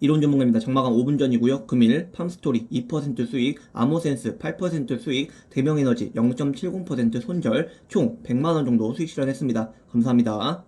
이론 전문가입니다. 장마감 5분 전이고요. 금일 팜스토리 2% 수익, 아모센스 8% 수익, 대명에너지 0.70% 손절, 총 100만원 정도 수익 실현했습니다. 감사합니다.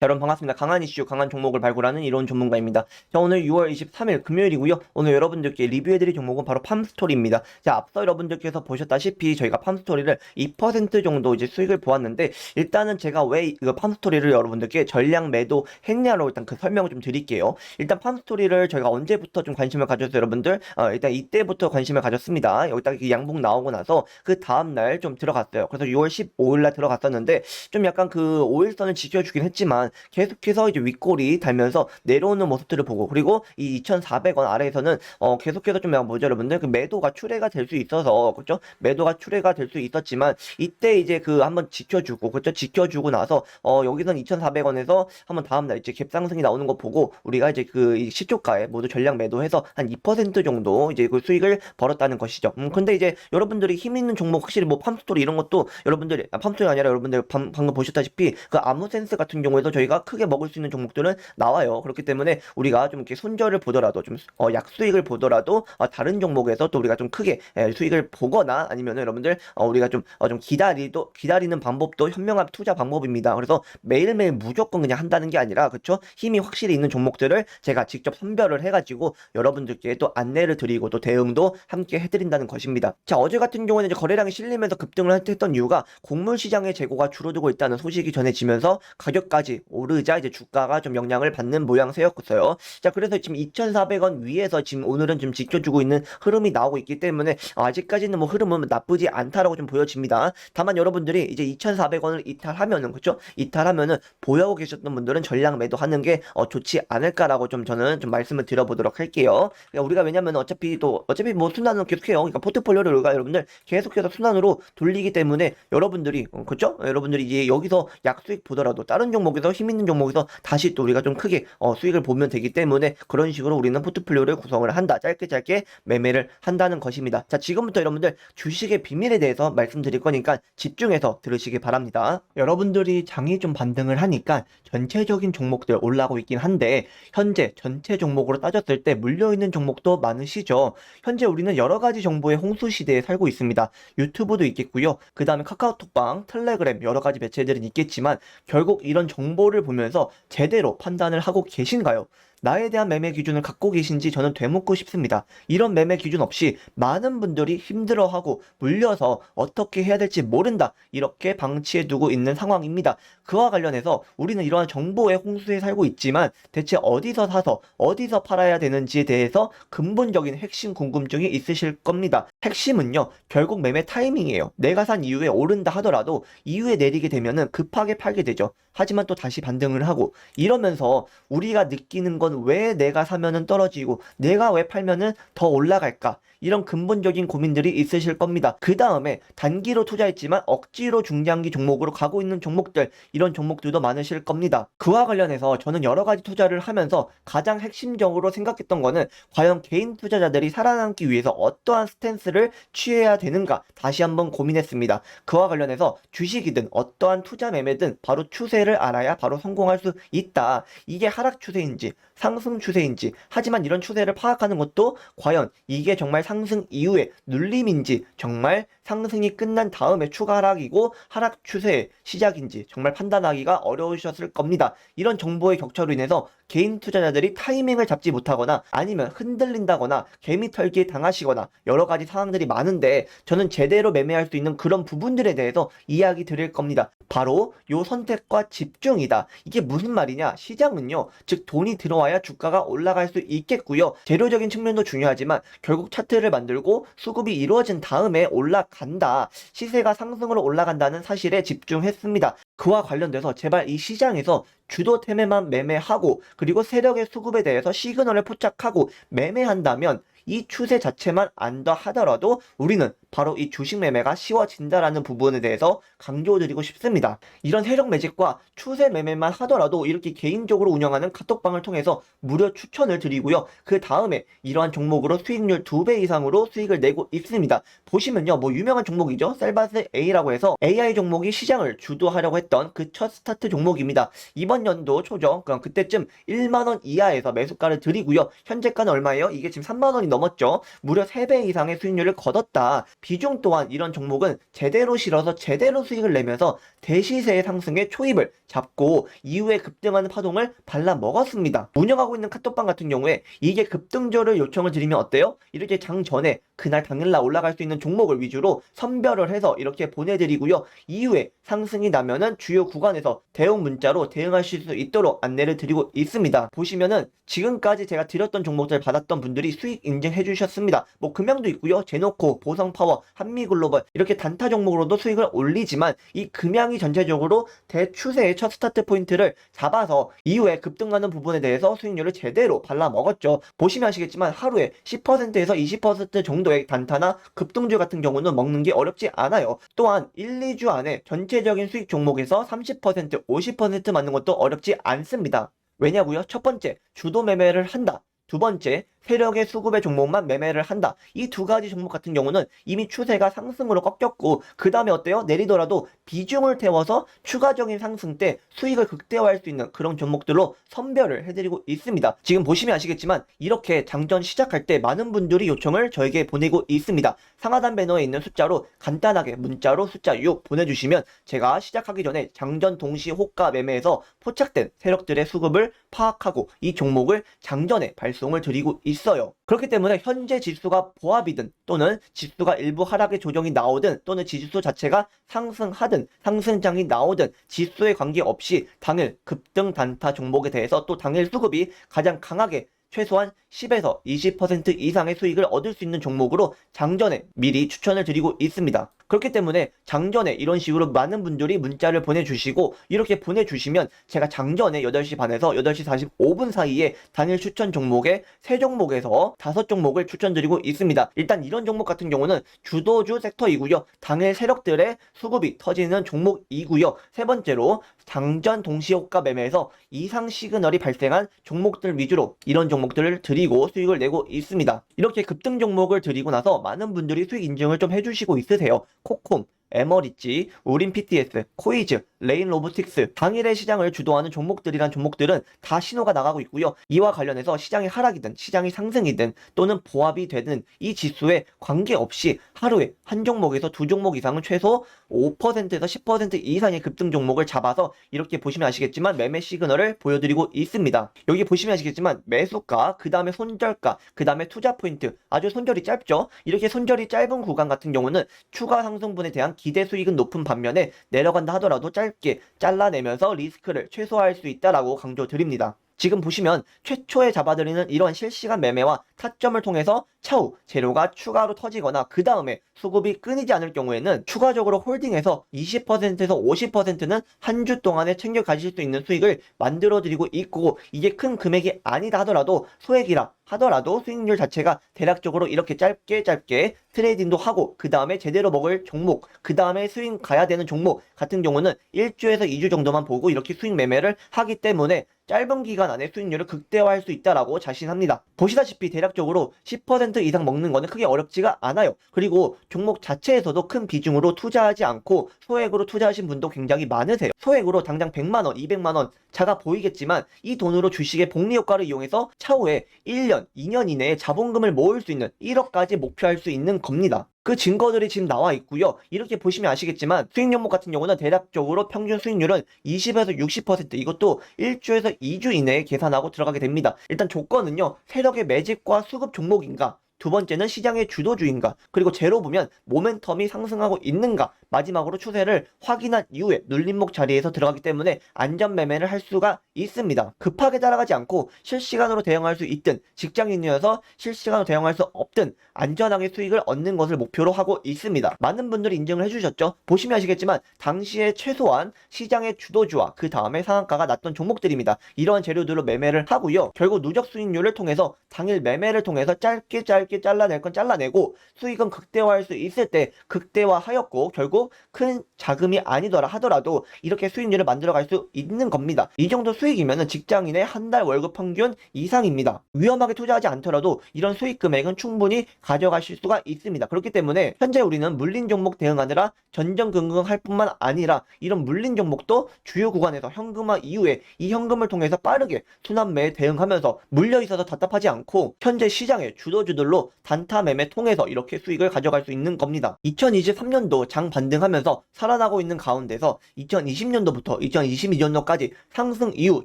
자, 여러분 반갑습니다. 강한 이슈, 강한 종목을 발굴하는 이론 전문가입니다. 자, 오늘 6월 23일 금요일이고요. 오늘 여러분들께 리뷰해드릴 종목은 바로 팜스토리입니다. 자, 앞서 여러분들께서 보셨다시피 저희가 팜스토리를 2% 정도 이제 수익을 보았는데 일단은 제가 왜 이거 팜스토리를 여러분들께 전량 매도 했냐로 일단 그 설명을 좀 드릴게요. 일단 팜스토리를 저희가 언제부터 좀 관심을 가졌어요, 여러분들? 어, 일단 이때부터 관심을 가졌습니다. 여기다가 이 양봉 나오고 나서 그 다음 날 좀 들어갔어요. 그래서 6월 15일 날 들어갔었는데 좀 약간 그 5일선을 지켜주긴 했지만 계속해서 이제 윗골이 달면서 내려오는 모습들을 보고 그리고 이 2,400원 아래에서는 어 계속해서 좀 뭐죠 여러분들? 그 매도가 출회가 될 수 있어서 그렇죠 매도가 출회가 될 수 있었지만 이때 이제 그 한번 지켜주고 그렇죠 지켜주고 나서 어 여기서는 2,400원에서 한번 다음날 이제 갭상승이 나오는 거 보고 우리가 이제 그이 시초가에 모두 전량 매도해서 한 2% 정도 이제 그 수익을 벌었다는 것이죠. 음 근데 이제 여러분들이 힘 있는 종목 확실히 뭐 팜스토리 이런 것도 여러분들이 아, 팜스토리 아니라 여러분들 방, 방금 보셨다시피 그 아무센스 같은 경우에도 저희가 크게 먹을 수 있는 종목들은 나와요. 그렇기 때문에 우리가 좀 이렇게 손절을 보더라도 좀 어, 약수익을 보더라도 어, 다른 종목에서 또 우리가 좀 크게 예, 수익을 보거나 아니면 여러분들 어, 우리가 좀, 어, 좀 기다리도 기다리는 방법도 현명한 투자 방법입니다. 그래서 매일매일 무조건 그냥 한다는 게 아니라 그쵸 힘이 확실히 있는 종목들을 제가 직접 선별을 해가지고 여러분들께 또 안내를 드리고 또 대응도 함께 해드린다는 것입니다. 자 어제 같은 경우는 이제 거래량이 실리면서 급등을 했던 이유가 곡물 시장의 재고가 줄어들고 있다는 소식이 전해지면서 가격까지 오르자 이제 주가가 좀 영향을 받는 모양새였어요. 자 그래서 지금 2,400원 위에서 지금 오늘은 좀 지켜주고 있는 흐름이 나오고 있기 때문에 아직까지는 뭐 흐름은 나쁘지 않다라고 좀 보여집니다. 다만 여러분들이 이제 2,400원을 이탈하면은 그렇죠? 이탈하면은 보유하고 계셨던 분들은 전량 매도하는 게 어, 좋지 않을까라고 좀 저는 좀 말씀을 드려보도록 할게요. 그러니까 우리가 왜냐면 어차피 또 어차피 뭐 순환은 계속해요. 그러니까 포트폴리오를 우리가 여러분들 계속해서 순환으로 돌리기 때문에 여러분들이 어, 그렇죠? 여러분들이 이제 여기서 약수익 보더라도 다른 종목에서 힘 있는 종목에서 다시 또 우리가 좀 크게 어, 수익을 보면 되기 때문에 그런 식으로 우리는 포트폴리오를 구성을 한다. 짧게 짧게 매매를 한다는 것입니다. 자, 지금부터 여러분들 주식의 비밀에 대해서 말씀드릴 거니까 집중해서 들으시기 바랍니다. 여러분들이 장이 좀 반등을 하니까 전체적인 종목들 올라오고 있긴 한데 현재 전체 종목으로 따졌을 때 물려있는 종목도 많으시죠. 현재 우리는 여러 가지 정보의 홍수 시대에 살고 있습니다. 유튜브도 있겠고요. 그 다음에 카카오톡방, 텔레그램 여러 가지 매체들은 있겠지만 결국 이런 정보 를 보면서 제대로 판단을 하고 계신가요? 나에 대한 매매 기준을 갖고 계신지 저는 되묻고 싶습니다. 이런 매매 기준 없이 많은 분들이 힘들어하고 물려서 어떻게 해야 될지 모른다. 이렇게 방치해 두고 있는 상황입니다. 그와 관련해서 우리는 이러한 정보의 홍수에 살고 있지만 대체 어디서 사서 어디서 팔아야 되는지에 대해서 근본적인 핵심 궁금증이 있으실 겁니다. 핵심은요, 결국 매매 타이밍이에요. 내가 산 이후에 오른다 하더라도 이후에 내리게 되면은 급하게 팔게 되죠. 하지만 또 다시 반등을 하고 이러면서 우리가 느끼는 건 왜 내가 사면은 떨어지고 내가 왜 팔면은 더 올라갈까? 이런 근본적인 고민들이 있으실 겁니다. 그 다음에 단기로 투자했지만 억지로 중장기 종목으로 가고 있는 종목들, 이런 종목들도 많으실 겁니다. 그와 관련해서 저는 여러 가지 투자를 하면서 가장 핵심적으로 생각했던 거는 과연 개인 투자자들이 살아남기 위해서 어떠한 스탠스를 취해야 되는가 다시 한번 고민했습니다. 그와 관련해서 주식이든 어떠한 투자 매매든 바로 추세를 알아야 바로 성공할 수 있다. 이게 하락 추세인지 상승 추세인지 하지만 이런 추세를 파악하는 것도 과연 이게 정말 상승 이후에 눌림인지 정말 상승이 끝난 다음에 추가 하락이고 하락 추세의 시작인지 정말 판단하기가 어려우셨을 겁니다. 이런 정보의 격차로 인해서 개인 투자자들이 타이밍을 잡지 못하거나 아니면 흔들린다거나 개미 털기에 당하시거나 여러 가지 상황들이 많은데 저는 제대로 매매할 수 있는 그런 부분들에 대해서 이야기 드릴 겁니다. 바로 요 선택과 집중이다. 이게 무슨 말이냐? 시장은요. 즉 돈이 들어 와야 주가가 올라갈 수 있겠고요. 재료적인 측면도 중요하지만 결국 차트를 만들고 수급이 이루어진 다음에 올라간다. 시세가 상승으로 올라간다는 사실에 집중했습니다. 그와 관련돼서 제발 이 시장에서 주도 템에만 매매하고 그리고 세력의 수급에 대해서 시그널을 포착하고 매매한다면 이 추세 자체만 안다 하더라도 우리는 바로 이 주식 매매가 쉬워진다라는 부분에 대해서 강조드리고 싶습니다. 이런 세력 매집과 추세 매매만 하더라도 이렇게 개인적으로 운영하는 카톡방을 통해서 무료 추천을 드리고요. 그 다음에 이러한 종목으로 수익률 2배 이상으로 수익을 내고 있습니다. 보시면요, 뭐 유명한 종목이죠. 셀바스 A라고 해서 AI 종목이 시장을 주도하려고 했던 그 첫 스타트 종목입니다. 이번 연도 초죠. 그럼 그때쯤 1만 원 이하에서 매수가를 드리고요. 현재가는 얼마예요? 이게 지금 3만 원이 넘었죠. 무려 3배 이상의 수익률을 거뒀다. 비중 또한 이런 종목은 제대로 실어서 제대로 수익을 내면서 대시세의 상승에 초입을 잡고 이후에 급등하는 파동을 발라 먹었습니다. 운영하고 있는 카톡방 같은 경우에 이게 급등조를 요청을 드리면 어때요? 이렇게 장 전에 그날 당일날 올라갈 수 있는 종목을 위주로 선별을 해서 이렇게 보내드리고요. 이후에 상승이 나면은 주요 구간에서 대응 문자로 대응하실 수 있도록 안내를 드리고 있습니다. 보시면은 지금까지 제가 드렸던 종목들 받았던 분들이 수익 인증해 주셨습니다. 뭐 금양도 있고요. 제노코, 보성파워, 한미글로벌 이렇게 단타 종목으로도 수익을 올리지만 이 금양이 전체적으로 대추세의 첫 스타트 포인트를 잡아서 이후에 급등하는 부분에 대해서 수익률을 제대로 발라 먹었죠. 보시면 아시겠지만 하루에 10%에서 20% 정도의 단타나 급등주 같은 경우는 먹는 게 어렵지 않아요. 또한 1, 2주 안에 전체적인 수익 종목에서 30%, 50% 맞는 것도 어렵지 않습니다. 왜냐고요? 첫 번째, 주도 매매를 한다. 두 번째, 세력의 수급의 종목만 매매를 한다. 이 두 가지 종목 같은 경우는 이미 추세가 상승으로 꺾였고 그 다음에 어때요? 내리더라도 비중을 태워서 추가적인 상승 때 수익을 극대화할 수 있는 그런 종목들로 선별을 해드리고 있습니다. 지금 보시면 아시겠지만 이렇게 장전 시작할 때 많은 분들이 요청을 저에게 보내고 있습니다. 상하단 배너에 있는 숫자로 간단하게 문자로 숫자 6 보내주시면 제가 시작하기 전에 장전 동시 호가 매매에서 포착된 세력들의 수급을 파악하고 이 종목을 장전에 발송을 드리고 있어요. 그렇기 때문에 현재 지수가 보합이든 또는 지수가 일부 하락의 조정이 나오든 또는 지수 자체가 상승하든 상승장이 나오든 지수에 관계없이 당일 급등 단타 종목에 대해서 또 당일 수급이 가장 강하게 최소한 10에서 20% 이상의 수익을 얻을 수 있는 종목으로 장전에 미리 추천을 드리고 있습니다. 그렇기 때문에 장전에 이런 식으로 많은 분들이 문자를 보내주시고 이렇게 보내주시면 제가 장전에 8시 반에서 8시 45분 사이에 단일 추천 종목에 세 종목에서 다섯 종목을 추천드리고 있습니다. 일단 이런 종목 같은 경우는 주도주 섹터이고요. 당일 세력들의 수급이 터지는 종목이고요. 세 번째로 장전 동시효과 매매에서 이상 시그널이 발생한 종목들 위주로 이런 종목들을 드리고 수익을 내고 있습니다. 이렇게 급등 종목을 드리고 나서 많은 분들이 수익 인증을 좀 해주시고 있으세요. 코콤, 에머리지, 우린 PTS, 코이즈, 레인 로보틱스, 당일의 시장을 주도하는 종목들이란 종목들은 다 신호가 나가고 있고요. 이와 관련해서 시장이 하락이든 시장이 상승이든 또는 보합이 되든 이 지수에 관계없이 하루에 한 종목에서 두 종목 이상은 최소 5%에서 10% 이상의 급등 종목을 잡아서 이렇게 보시면 아시겠지만 매매 시그널을 보여드리고 있습니다. 여기 보시면 아시겠지만 매수가, 그 다음에 손절가, 그 다음에 투자 포인트 아주 손절이 짧죠? 이렇게 손절이 짧은 구간 같은 경우는 추가 상승분에 대한 기대 수익은 높은 반면에 내려간다 하더라도 짧게 잘라내면서 리스크를 최소화할 수 있다라고 강조드립니다. 지금 보시면 최초에 잡아드리는 이런 실시간 매매와 타점을 통해서 차후 재료가 추가로 터지거나 그 다음에 수급이 끊이지 않을 경우에는 추가적으로 홀딩해서 20%에서 50%는 한 주 동안에 챙겨 가실 수 있는 수익을 만들어 드리고 있고 이게 큰 금액이 아니다 하더라도 소액이라 하더라도 수익률 자체가 대략적으로 이렇게 짧게 짧게 트레이딩도 하고 그 다음에 제대로 먹을 종목 그 다음에 수익 가야 되는 종목 같은 경우는 1주에서 2주 정도만 보고 이렇게 수익 매매를 하기 때문에 짧은 기간 안에 수익률을 극대화할 수 있다라고 자신합니다. 보시다시피 대략적으로 10% 이상 먹는 거는 크게 어렵지가 않아요. 그리고 종목 자체에서도 큰 비중으로 투자하지 않고 소액으로 투자하신 분도 굉장히 많으세요. 소액으로 당장 100만 원, 200만 원 작아 보이겠지만 이 돈으로 주식의 복리 효과를 이용해서 차후에 1년, 2년 이내에 자본금을 모을 수 있는 1억까지 목표할 수 있는 겁니다. 그 증거들이 지금 나와 있고요. 이렇게 보시면 아시겠지만 수익 연목 같은 경우는 대략적으로 평균 수익률은 20에서 60% 이것도 1주에서 2주 이내에 계산하고 들어가게 됩니다. 일단 조건은요. 세력의 매집과 수급 종목인가 두 번째는 시장의 주도주인가 그리고 제로 보면 모멘텀이 상승하고 있는가 마지막으로 추세를 확인한 이후에 눌림목 자리에서 들어가기 때문에 안전 매매를 할 수가 있습니다. 급하게 따라가지 않고 실시간으로 대응할 수 있든 직장인이어서 실시간으로 대응할 수 없든 안전하게 수익을 얻는 것을 목표로 하고 있습니다. 많은 분들이 인정을 해주셨죠. 보시면 아시겠지만 당시에 최소한 시장의 주도주와 그 다음에 상한가가 났던 종목들입니다. 이러한 재료들로 매매를 하고요. 결국 누적 수익률을 통해서 당일 매매를 통해서 짧게 짧게 짧게 잘라낼 건 잘라내고 수익은 극대화할 수 있을 때 극대화하였고 결국 큰 자금이 아니더라 하더라도 이렇게 수익률을 만들어갈 수 있는 겁니다. 이 정도 수익이면 직장인의 한 달 월급 평균 이상입니다. 위험하게 투자하지 않더라도 이런 수익 금액은 충분히 가져가실 수가 있습니다. 그렇기 때문에 현재 우리는 물린 종목 대응하느라 전전긍긍할 뿐만 아니라 이런 물린 종목도 주요 구간에서 현금화 이후에 이 현금을 통해서 빠르게 순환매에 대응하면서 물려 있어서 답답하지 않고 현재 시장의 주도주들로 단타 매매 통해서 이렇게 수익을 가져갈 수 있는 겁니다. 2023년도 장 반등하면서 살아나고 있는 가운데서 2020년도부터 2022년도까지 상승 이후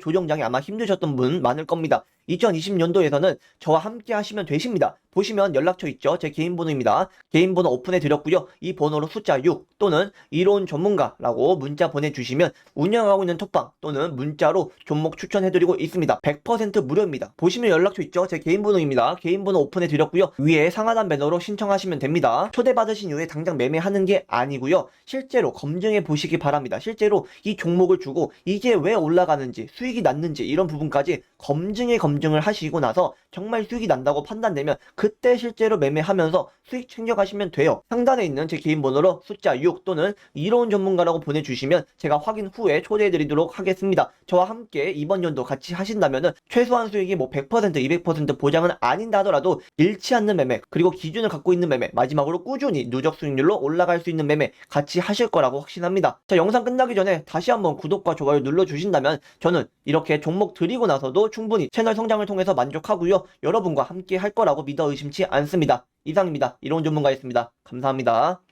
조정장이 아마 힘드셨던 분 많을 겁니다. 2020년도에서는 저와 함께 하시면 되십니다. 보시면 연락처 있죠? 제 개인 번호입니다. 개인 번호 오픈해 드렸고요. 이 번호로 숫자 6 또는 이론 전문가라고 문자 보내주시면 운영하고 있는 톡방 또는 문자로 종목 추천해 드리고 있습니다. 100% 무료입니다. 보시면 연락처 있죠? 제 개인 번호입니다. 개인 번호 오픈해 드렸고요. 위에 상하단 배너로 신청하시면 됩니다. 초대받으신 이후에 당장 매매하는 게 아니고요. 실제로 검증해 보시기 바랍니다. 실제로 이 종목을 주고 이게 왜 올라가는지 수익이 났는지 이런 부분까지 검증에 검증을 하시고 나서 정말 수익이 난다고 판단되면 그때 실제로 매매하면서 수익 챙겨가시면 돼요. 상단에 있는 제 개인 번호로 숫자 6 또는 이로운 전문가라고 보내주시면 제가 확인 후에 초대해드리도록 하겠습니다. 저와 함께 이번 연도 같이 하신다면은 최소한 수익이 뭐 100% 200% 보장은 아닌다 하더라도 잃지 않는 매매 그리고 기준을 갖고 있는 매매 마지막으로 꾸준히 누적 수익률로 올라갈 수 있는 매매 같이 하실 거라고 확신합니다. 자 영상 끝나기 전에 다시 한번 구독과 좋아요 눌러주신다면 저는 이렇게 종목 드리고 나서도 충분히 채널 성장을 통해서 만족하고요. 여러분과 함께 할 거라고 믿어 의심치 않습니다. 이상입니다. 이론 전문가였습니다. 감사합니다.